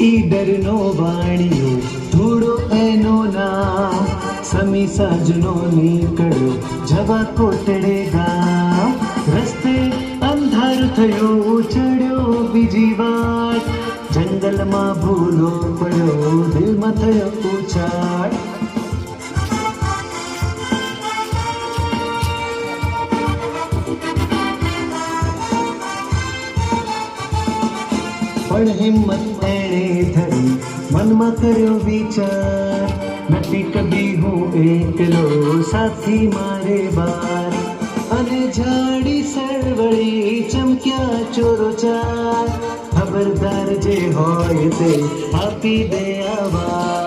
ઈડરનો વાણિયો, ધૂળો એનો નામ. સમી સાજનો નીકળ્યો, જવા કોટડે ગામ. રસ્તે અંધાર થયો ચડ્યો બીજી વાત. જંગલમાં ભૂલો પડ્યો, દિલમાં થયો ઉછાળ. પણ હિંમત એણે ધરી. મનમાં કર્યો વિચાર, નથી કદી હું એકલો સાથી મારે બાર. અને જાડી સરવળી ચમક્યા ચોરો ચાર. ખબરદાર જે હોય તે આપી દે આવા